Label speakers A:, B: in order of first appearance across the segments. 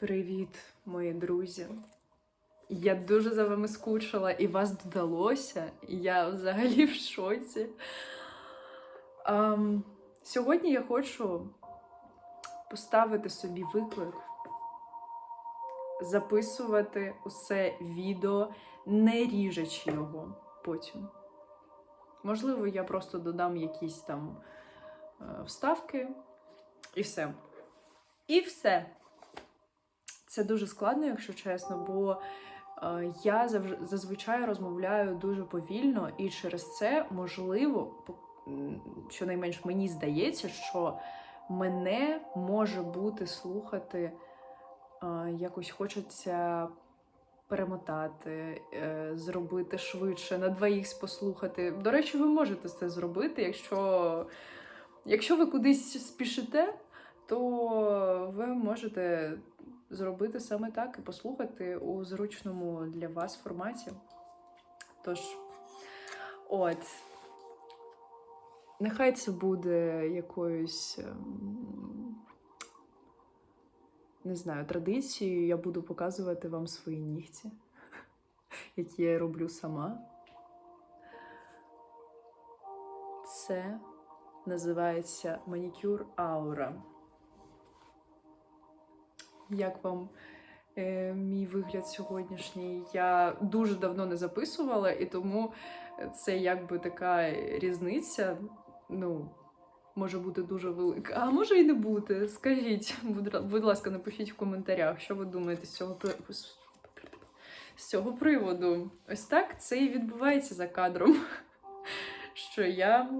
A: Привіт, мої друзі. Я дуже за вами скучила, і вас додалося. Я взагалі в шоці. Ем, сьогодні я хочу поставити собі виклик, записувати усе відео, не ріжучи його потім. Можливо, я просто додам якісь там е, вставки, і все. І все. Це дуже складно, якщо чесно, бо е, я зазвичай розмовляю дуже повільно, і через це можливо, щонайменш мені здається, що мене може бути слухати е, якось хочеться перемотати, е, зробити швидше, на 2х послухати. До речі, ви можете це зробити, якщо, якщо ви кудись спішите, то ви можете зробити саме так і послухати у зручному для вас форматі. Тож, от. Нехай це буде якоюсь, ем, не знаю, традицією. Я буду показувати вам свої нігті, які я роблю сама. Це називається манікюр аура. Як вам е, мій вигляд сьогоднішній? Я дуже давно не записувала, і тому це якби така різниця. Ну, може бути дуже велика, а може і не бути. Скажіть, будь, будь ласка, напишіть в коментарях, що ви думаєте з цього з цього приводу. Ось так це і відбувається за кадром. Що я.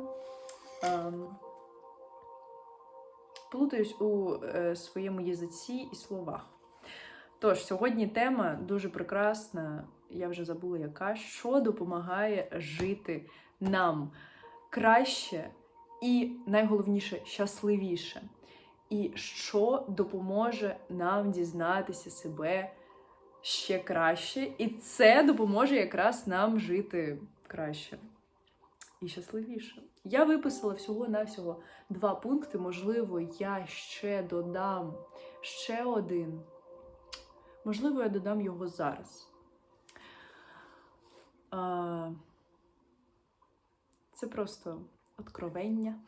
A: ем, плутаюсь у е, своєму язиці і словах. Тож, сьогодні тема дуже прекрасна, я вже забула яка, що допомагає жити нам краще і найголовніше щасливіше. І що допоможе нам дізнатися себе ще краще, і це допоможе якраз нам жити краще і щасливіше. Я виписала всього-навсього два пункти. Можливо, я ще додам ще один. Можливо, я додам його зараз. Це просто откровення.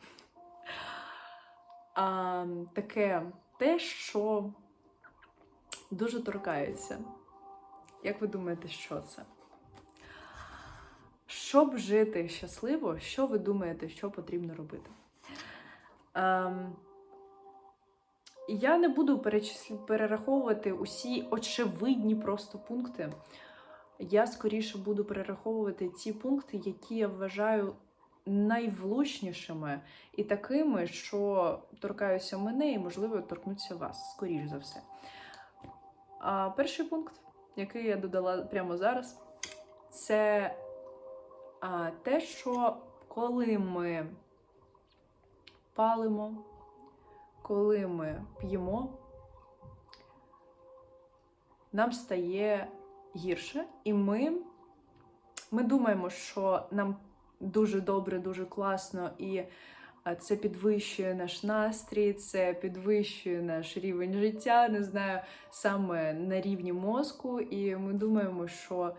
A: Таке те, що дуже торкається. Як ви думаєте, що це? Щоб жити щасливо, що ви думаєте, що потрібно робити? Ем, я не буду перечислю, перераховувати усі очевидні просто пункти. Я скоріше буду перераховувати ті пункти, які я вважаю найвлучнішими і такими, що торкаються мене і, можливо, торкнуться вас, скоріш за все. А перший пункт, який я додала прямо зараз, це те, що коли ми палимо, коли ми п'ємо, нам стає гірше, і ми, ми думаємо, що нам дуже добре, дуже класно, і це підвищує наш настрій, це підвищує наш рівень життя, не знаю, саме на рівні мозку, і ми думаємо, що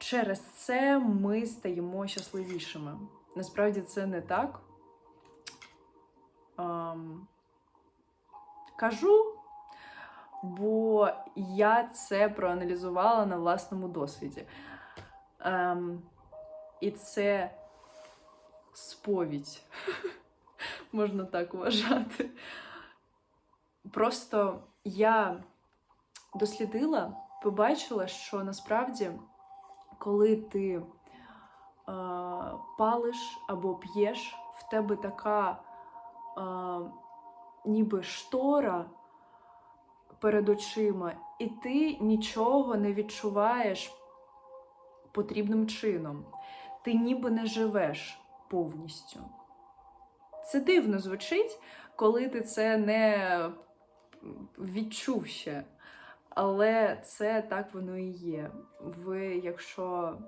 A: через це ми стаємо щасливішими. Насправді це не так. Ам, кажу, бо я це проаналізувала на власному досвіді. Ем, і це сповідь, можна так вважати. Просто я дослідила, побачила, що насправді, коли ти е, палиш або п'єш, в тебе така е, ніби штора перед очима, і ти нічого не відчуваєш потрібним чином. Ти ніби не живеш повністю. Це дивно звучить, коли ти це не відчув ще. Але це так воно і є. Ви, якщо,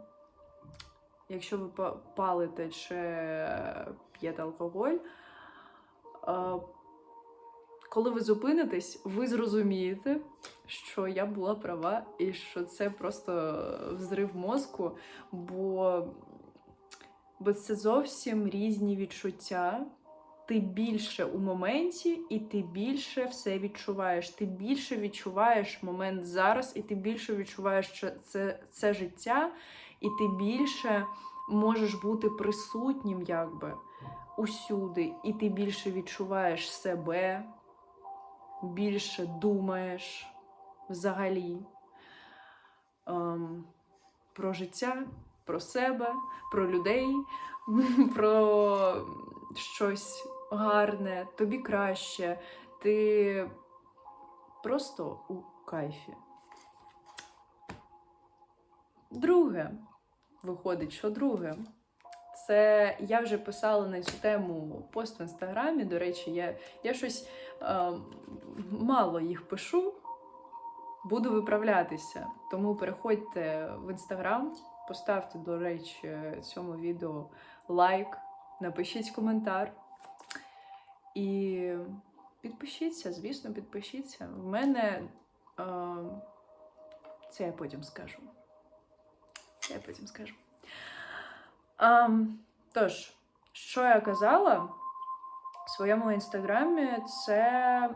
A: якщо ви па- палите чи п'єте алкоголь, коли ви зупинитесь, ви зрозумієте, що я була права, і що це просто взрив мозку, бо, бо це зовсім різні відчуття. Ти більше у моменті, і ти більше все відчуваєш. Ти більше відчуваєш момент зараз, і ти більше відчуваєш що це, це життя, і ти більше можеш бути присутнім, якби усюди, і ти більше відчуваєш себе, більше думаєш взагалі ем, про життя, про себе, про людей, про щось гарне, тобі краще, ти просто у кайфі. Друге, виходить, що друге. Це я вже писала на цю тему пост в інстаграмі. До речі, я, я щось е, мало їх пишу, буду виправлятися. Тому переходьте в інстаграм, поставте, до речі, цьому відео лайк, напишіть коментар. І підпишіться, звісно, підпишіться. В мене е, це я потім скажу. Це я потім скажу. Um, тож, що я казала в своєму інстаграмі, це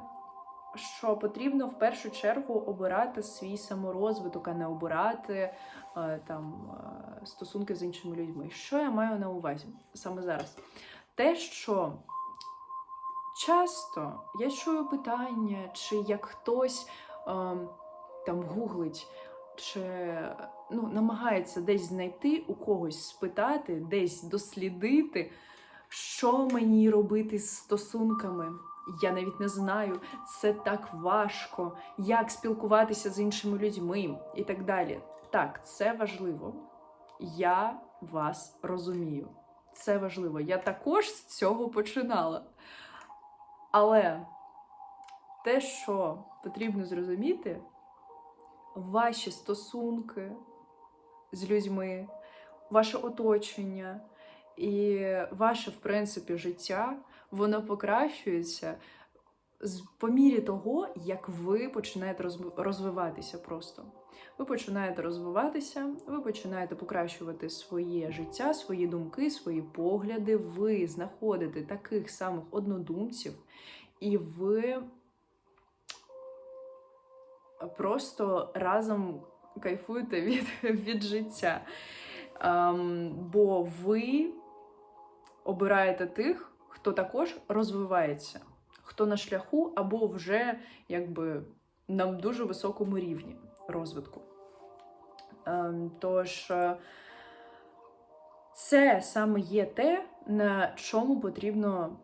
A: що потрібно в першу чергу обирати свій саморозвиток, а не обирати е, там е, стосунки з іншими людьми. Що я маю на увазі саме зараз? Те, що часто я чую питання, чи як хтось е, там гуглить, чи ну, намагається десь знайти у когось спитати, десь дослідити, що мені робити з стосунками. Я навіть не знаю, це так важко, як спілкуватися з іншими людьми і так далі. Так, це важливо. Я вас розумію. Це важливо. Я також з цього починала. Але те, що потрібно зрозуміти, ваші стосунки з людьми, ваше оточення і ваше, в принципі, життя, воно покращується по мірі того, як ви починаєте розвиватися просто. Ви починаєте розвиватися, ви починаєте покращувати своє життя, свої думки, свої погляди. Ви знаходите таких самих однодумців, і ви просто разом кайфуєте від, від життя. Ем, бо ви обираєте тих, хто також розвивається, хто на шляху або вже якби на дуже високому рівні розвитку. Ем, тож е, це саме є те, на чому потрібно,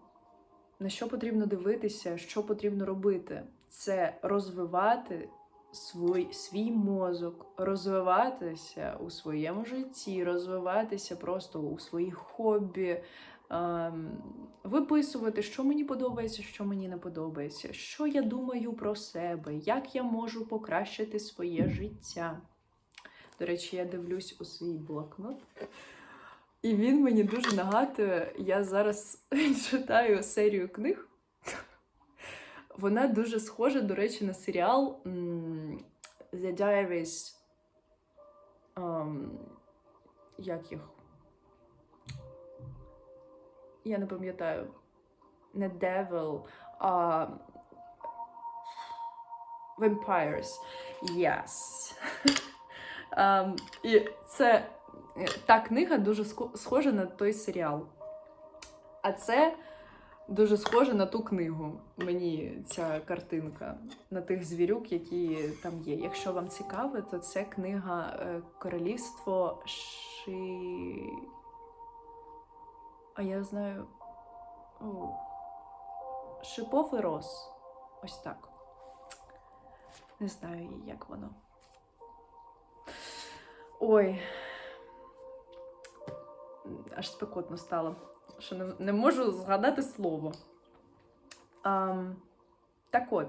A: на що потрібно дивитися, що потрібно робити. Це розвивати свій, свій мозок, розвиватися у своєму житті, розвиватися просто у своїх хобі, виписувати, що мені подобається, що мені не подобається, що я думаю про себе, як я можу покращити своє життя. До речі, я дивлюсь у свій блокнот. І він мені дуже нагадує, я зараз читаю серію книг. Вона дуже схожа, до речі, на серіал The Diaries. ем, як їх? Я не пам'ятаю. Не Devil, а Vampires. Yes. Ем, і це е, та книга дуже схожа на той серіал. А це дуже схоже на ту книгу. Мені ця картинка на тих звірюк, які там є. Якщо вам цікаво, то це книга е, Королівство Ши. А я знаю. О. Шипов і роз. Ось так. Не знаю, як воно. Ой. Аж спекотно стало що не, не можу згадати слово. Ам, так от,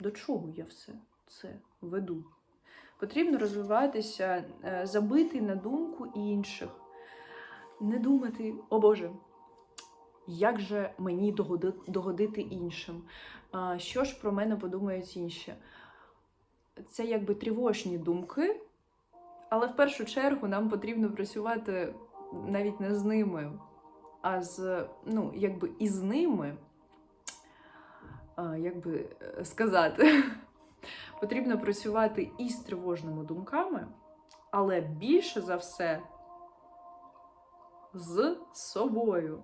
A: до чого я все це веду? Потрібно розвиватися, е, забити на думку інших, не думати, о Боже, як же мені догодити іншим, що ж про мене подумають інші. Це якби тривожні думки, але в першу чергу нам потрібно працювати навіть не з ними, а з, ну, якби із ними, а, як би е, сказати, потрібно працювати із тривожними думками, але більше за все з собою.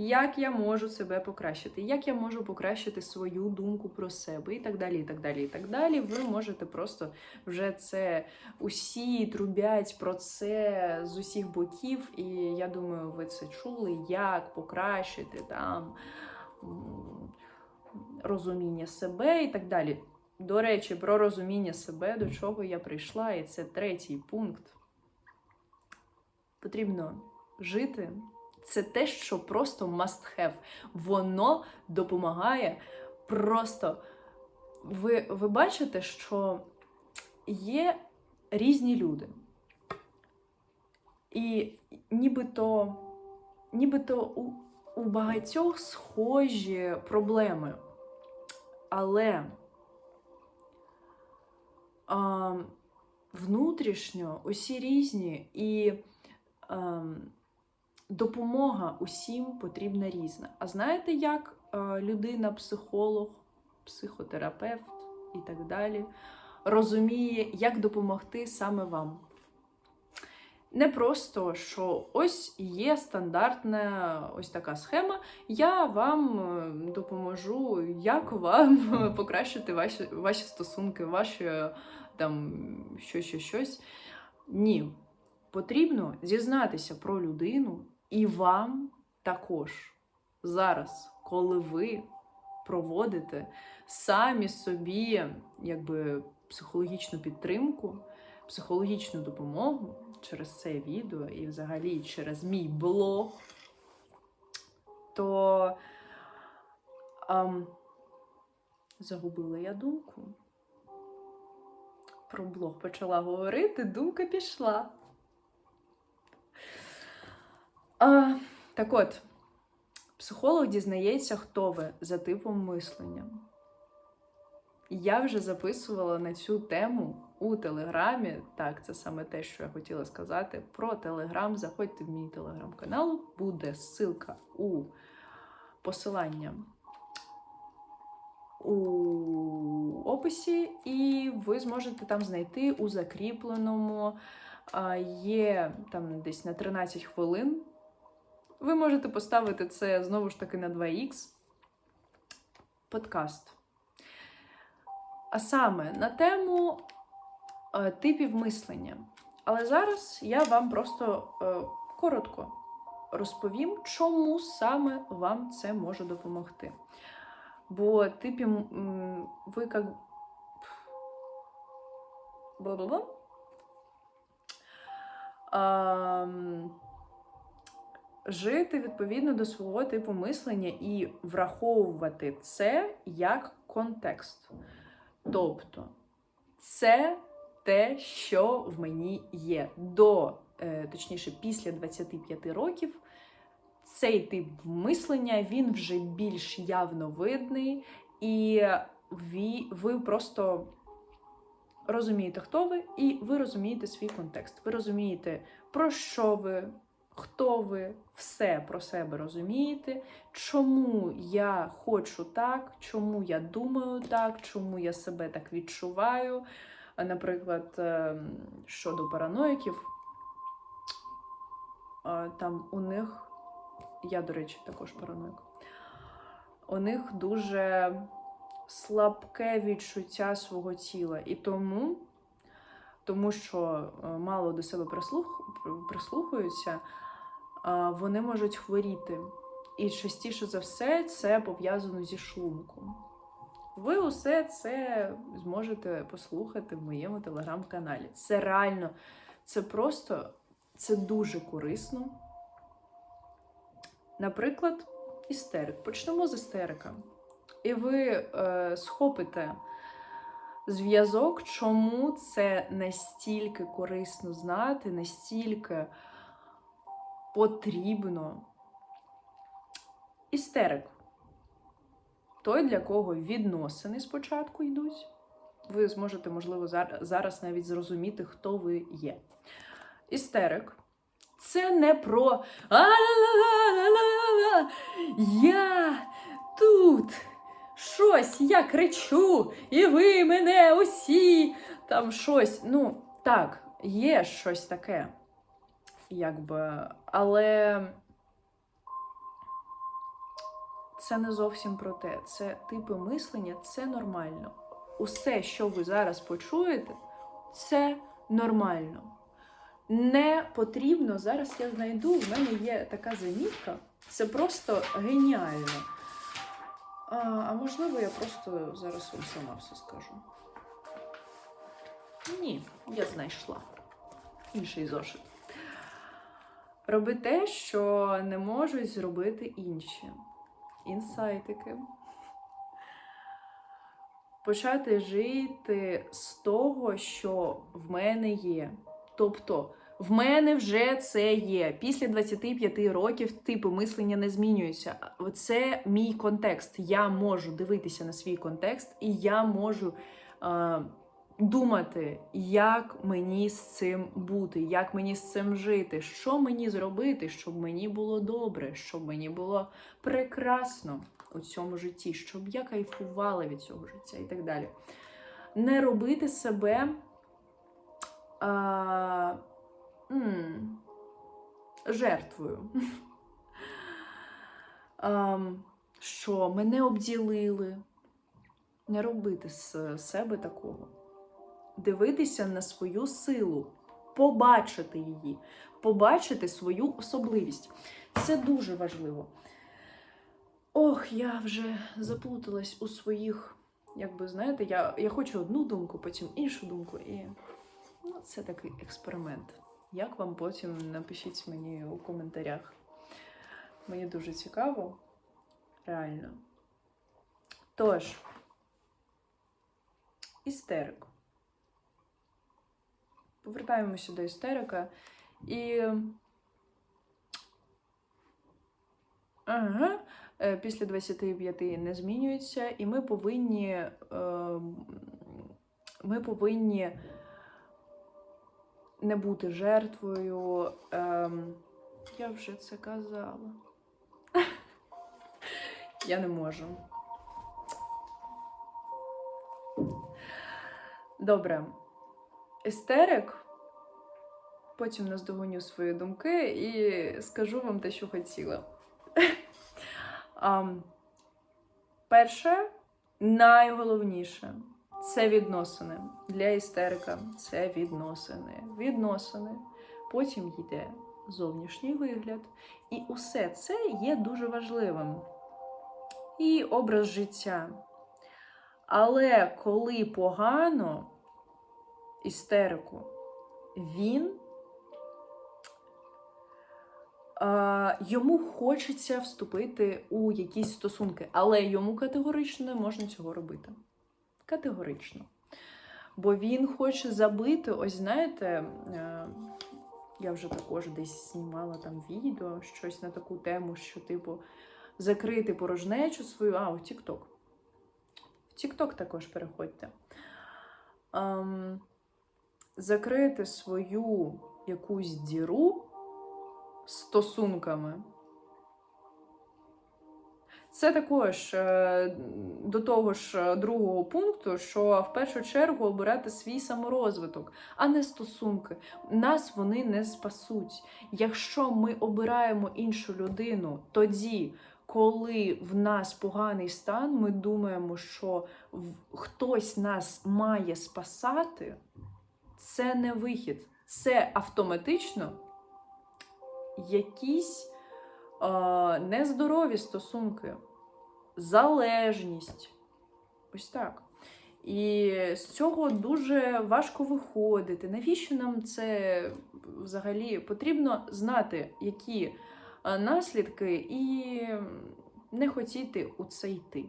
A: Як я можу себе покращити? Як я можу покращити свою думку про себе, і так далі, і так далі, і так далі. Ви можете просто вже це усі трубять про це з усіх боків, і я думаю, ви це чули, як покращити там розуміння себе і так далі. До речі, про розуміння себе, до чого я прийшла, і це третій пункт. Потрібно жити. Це те, що просто must have. Воно допомагає просто. Ви, ви бачите, що є різні люди. І нібито, нібито у, у багатьох схожі проблеми. Але а, внутрішньо усі різні, і а, допомога усім потрібна різна. А знаєте, як людина, психолог, психотерапевт і так далі розуміє, як допомогти саме вам? Не просто, що ось є стандартна ось така схема, я вам е, допоможу, як вам покращити ваші, ваші стосунки, ваші там щось, щось, щось. Ні. Потрібно зізнатися про людину і вам також зараз, коли ви проводите самі собі якби психологічну підтримку, психологічну допомогу через це відео і взагалі через мій блог, то ам, загубила я думку. Про блог почала говорити, думка пішла. А, так от, психолог дізнається, хто ви за типом мислення. Я вже записувала на цю тему у Телеграмі. Так, це саме те, що я хотіла сказати. Про Телеграм. Заходьте в мій телеграм-канал, буде ссылка у посилання у описі, і ви зможете там знайти у закріпленому. Є там десь на 13 хвилин. Ви можете поставити це знову ж таки на 2х подкаст. А саме на тему е, типів мислення. Але зараз я вам просто е, коротко розповім, чому саме вам це може допомогти. Бо типі м, ви як. Бла-бла-бла. Жити відповідно до свого типу мислення і враховувати це як контекст. Тобто, це те, що в мені є. До, е, точніше, після 25 років цей тип мислення він вже більш явно видний, і ви, ви просто розумієте, хто ви, і ви розумієте свій контекст. Ви розумієте, про що ви, хто ви, все про себе розумієте, чому я хочу так, чому я думаю так, чому я себе так відчуваю. Наприклад, ем, щодо параноїків, там у них, я, до речі, також параноїк, у них дуже слабке відчуття свого тіла. І тому, тому що е, мало до себе прислух, прислухаються, вони можуть хворіти. І частіше за все це пов'язано зі шлунком. Ви усе це зможете послухати в моєму телеграм-каналі. Це реально, це просто це дуже корисно. Наприклад, істерик. Почнемо з істерика. І ви е, схопите зв'язок, чому це настільки корисно знати, настільки потрібно Істерик. Той, для кого відносини спочатку йдуть. Ви зможете, можливо, зараз навіть зрозуміти, хто ви є. Істерик. Це не про «А-ла-ла-ла-ла-ла-ла, Якби, але це не зовсім про те. Це типи мислення, це нормально. Усе, що ви зараз почуєте, це нормально. Не потрібно, зараз я знайду, в мене є така замітка. Це просто геніально. А, а можливо, я просто зараз вам сама все скажу. Ні, я знайшла. Інший зошит. Роби те, що не можуть зробити інші. Інсайтики. Почати жити з того, що в мене є. Тобто, в мене вже це є. Після 25 років типи мислення не змінюються. Це мій контекст. Я можу дивитися на свій контекст, і я можу е, думати, як мені з цим бути, як мені з цим жити, що мені зробити, щоб мені було добре, щоб мені було прекрасно у цьому житті, щоб я кайфувала від цього життя і так далі. Не робити себе а, м, жертвою. а, що мене обділили. Не робити з себе такого. Дивитися на свою силу, побачити її, побачити свою особливість. Це дуже важливо. Ох, я вже заплуталась у своїх, як би знаєте, я, я хочу одну думку, потім іншу думку. І ну, це такий експеримент. Як вам потім напишіть мені у коментарях. Мені дуже цікаво, реально. Тож, істерик. Повертаємося до істерика. І. Ага. Е, Після 25 не змінюється, і ми повинні. е, Ми повинні не бути жертвою. ем, Я вже це казала. Я не можу. Добре. Естерик. Потім наздогоню свої думки і скажу вам те, що хотіла. Ам, перше, найголовніше це відносини. Для істерика це відносини. Відносини. Потім йде зовнішній вигляд. І усе це є дуже важливим. І образ життя. Але коли погано істерику, він йому хочеться вступити у якісь стосунки, але йому категорично не можна цього робити. Категорично. Бо він хоче забити, ось знаєте, е, я вже також десь знімала там відео, щось на таку тему, що, типу, закрити порожнечу свою, а, у TikTok. В TikTok також переходьте. Ем, закрити свою якусь діру стосунками. Це також е, до того ж е, другого пункту, що в першу чергу обирати свій саморозвиток, а не стосунки. Нас вони не спасуть. Якщо ми обираємо іншу людину тоді, коли в нас поганий стан, ми думаємо, що хтось нас має спасати, це не вихід. Це автоматично якісь е, нездорові стосунки, залежність. Ось так. І з цього дуже важко виходити. Навіщо нам це взагалі потрібно знати, які наслідки, і не хотіти у це йти.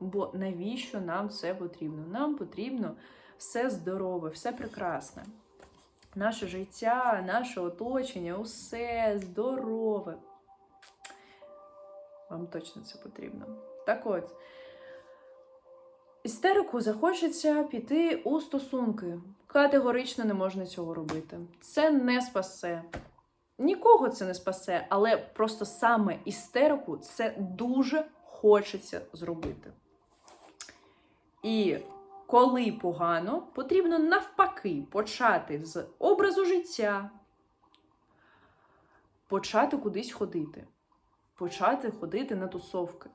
A: Бо навіщо нам це потрібно? Нам потрібно все здорове, все прекрасне. Наше життя, наше оточення, усе здорове. Вам точно це потрібно. Так от, істерику захочеться піти у стосунки. Категорично не можна цього робити. Це не спасе. Нікого це не спасе, але просто саме істерику це дуже хочеться зробити. І коли погано, потрібно навпаки почати з образу життя, почати кудись ходити, почати ходити на тусовки,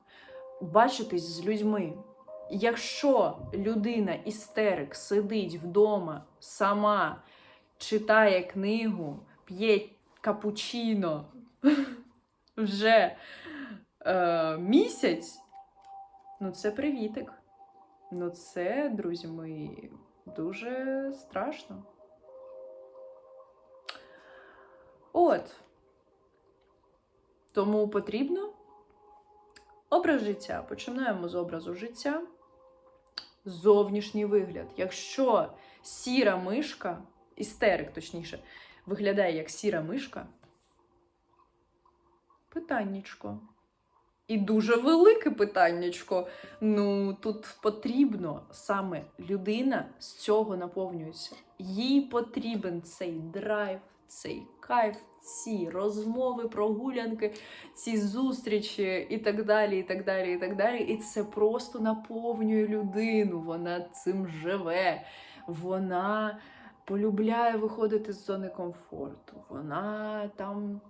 A: бачитись з людьми. Якщо людина істерик сидить вдома сама, читає книгу, п'є капучино вже е, місяць, ну це привітик. Ну, це, друзі мої, дуже страшно. От. Тому потрібно образ життя. Починаємо з образу життя. Зовнішній вигляд. Якщо сіра мишка, істерик, точніше, виглядає як сіра мишка, питаннячко. І дуже велике питаннячко. Ну, тут потрібно саме людина з цього наповнюється. Їй потрібен цей драйв, цей кайф, ці розмови, прогулянки, ці зустрічі і так далі, і так далі, і так далі. І це просто наповнює людину. Вона цим живе. Вона полюбляє виходити з зони комфорту. Вона там.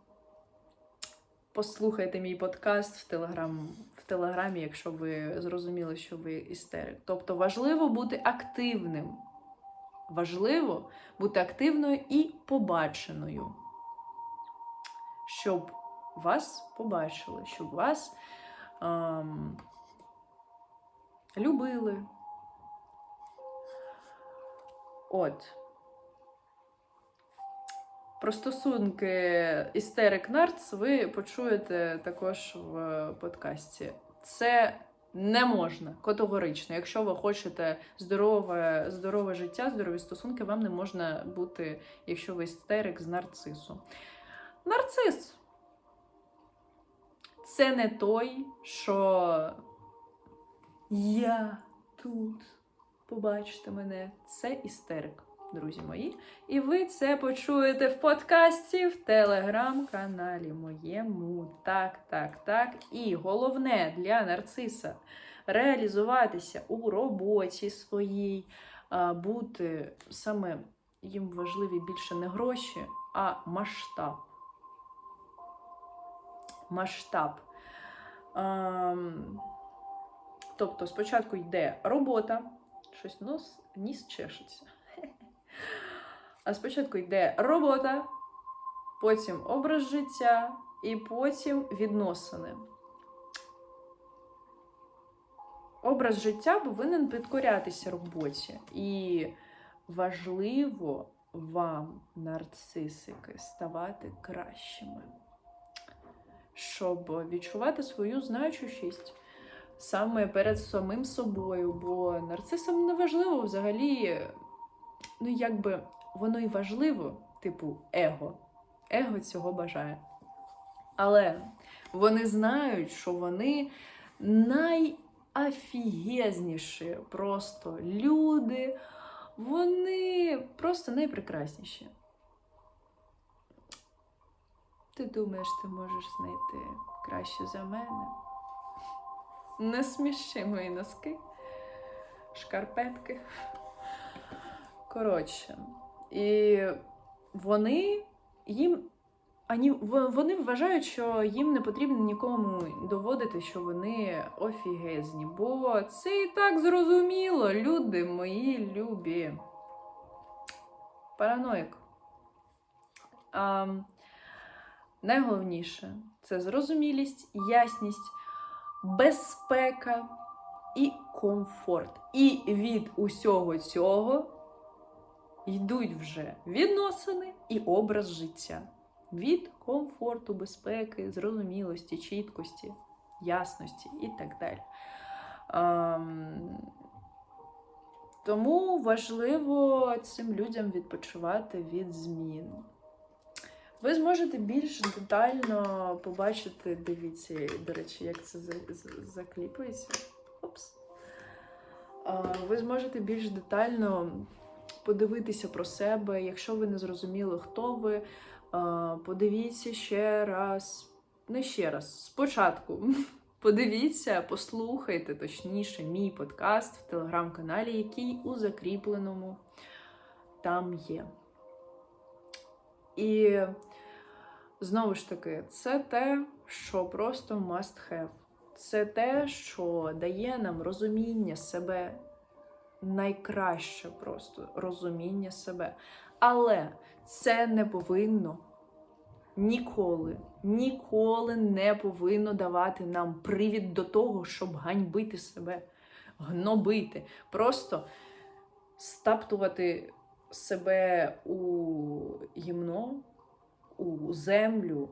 A: Послухайте мій подкаст в, телеграм, в Телеграмі, якщо ви зрозуміли, що ви істерик. Тобто важливо бути активним. Важливо бути активною і побаченою. Щоб вас побачили, щоб вас ем, любили. От. Про стосунки істерик Нарц ви почуєте також в подкасті. Це не можна категорично. Якщо ви хочете здорове, здорове життя, здорові стосунки, вам не можна бути, якщо ви істерик з нарцису. Нарцис це не той, що я тут. Побачите мене, це істерик друзі мої. І ви це почуєте в подкасті, в телеграм-каналі моєму. Так, так, так. І головне для нарциса реалізуватися у роботі своїй, бути саме їм важливі більше не гроші, а масштаб. Масштаб. Тобто спочатку йде робота, щось нос, ніс чешеться. А спочатку йде робота, потім образ життя і потім відносини. Образ життя повинен підкорятися роботі. І важливо вам, нарцисики, ставати кращими, щоб відчувати свою значущість саме перед самим собою. Бо нарцисам не важливо взагалі, ну, якби воно і важливо, типу его. Его цього бажає. Але вони знають, що вони найафігезніші просто люди, вони просто найпрекрасніші. Ти думаєш, ти можеш знайти краще за мене? Не сміши мої носки, шкарпетки. Коротше. І вони їм ані, вони вважають, що їм не потрібно нікому доводити, що вони офігезні. Бо це і так зрозуміло, люди мої любі. Параноїк. А, Найголовніше це зрозумілість, ясність, безпека і комфорт. І від усього цього йдуть вже відносини і образ життя. Від комфорту, безпеки, зрозумілості, чіткості, ясності і так далі. Ем, тому важливо цим людям відпочивати від змін. Ви зможете більш детально побачити, дивіться, до речі, як це за- за- закліпується. Опс. Ви зможете більш детально подивитися про себе. Якщо ви не зрозуміли, хто ви, подивіться ще раз. Не ще раз, спочатку. Подивіться, послухайте точніше мій подкаст в телеграм-каналі, який у закріпленому там є. І знову ж таки, це те, що просто must have. Це те, що дає нам розуміння себе найкраще просто розуміння себе. Але це не повинно ніколи, ніколи не повинно давати нам привід до того, щоб ганьбити себе, гнобити. Просто стаптувати себе у гімно, у землю.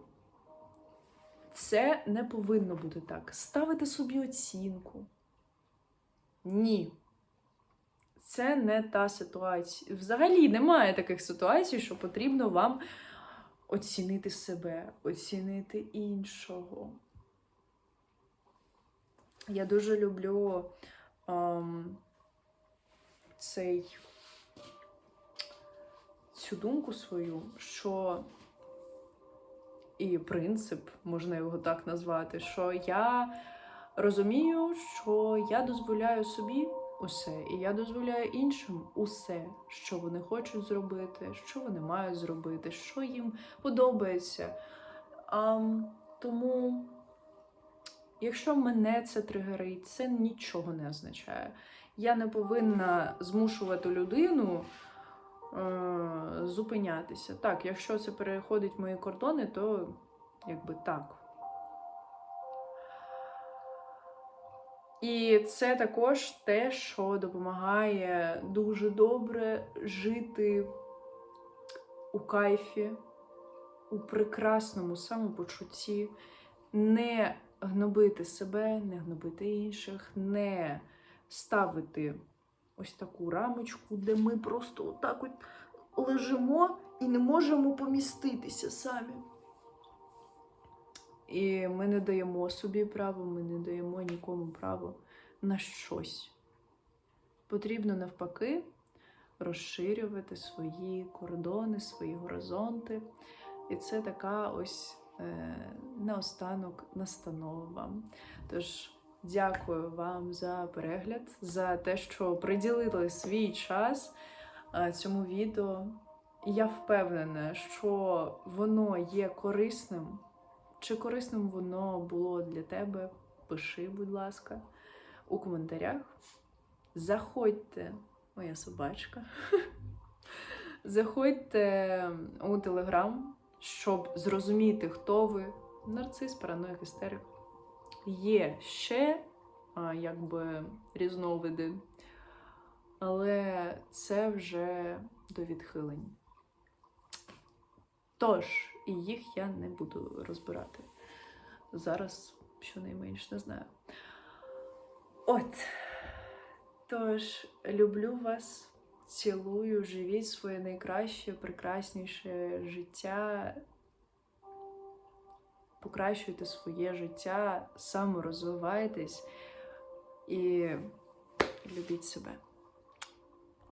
A: Це не повинно бути так. Ставити собі оцінку. Ні. Це не та ситуація. Взагалі немає таких ситуацій, що потрібно вам оцінити себе, оцінити іншого. Я дуже люблю ем, цей, цю думку свою, що і принцип, можна його так назвати, що я розумію, що я дозволяю собі усе, і я дозволяю іншим усе, що вони хочуть зробити, що вони мають зробити, що їм подобається. А, тому, якщо мене це тригерить, це нічого не означає. Я не повинна змушувати людину е, зупинятися. Так, якщо це переходить мої кордони, то якби так. І це також те, що допомагає дуже добре жити у кайфі, у прекрасному самопочутті, не гнобити себе, не гнобити інших, не ставити ось таку рамочку, де ми просто отак от лежимо і не можемо поміститися самі. І ми не даємо собі право, ми не даємо нікому право на щось. Потрібно навпаки розширювати свої кордони, свої горизонти. І це така ось е, наостанок настанова вам. Тож дякую вам за перегляд, за те, що приділили свій час е, цьому відео. Я впевнена, що воно є корисним. Чи корисним воно було для тебе? Пиши, будь ласка, у коментарях. Заходьте, моя собачка. Заходьте у Телеграм, щоб зрозуміти, хто ви. Нарцис, параноїк, істерик. Є ще якби різновиди, але це вже до відхилень. Тож, і їх я не буду розбирати. Зараз щонайменш не знаю. От. Тож, люблю вас, цілую, живіть своє найкраще, прекрасніше життя. Покращуйте своє життя, саморозвивайтесь і любіть себе.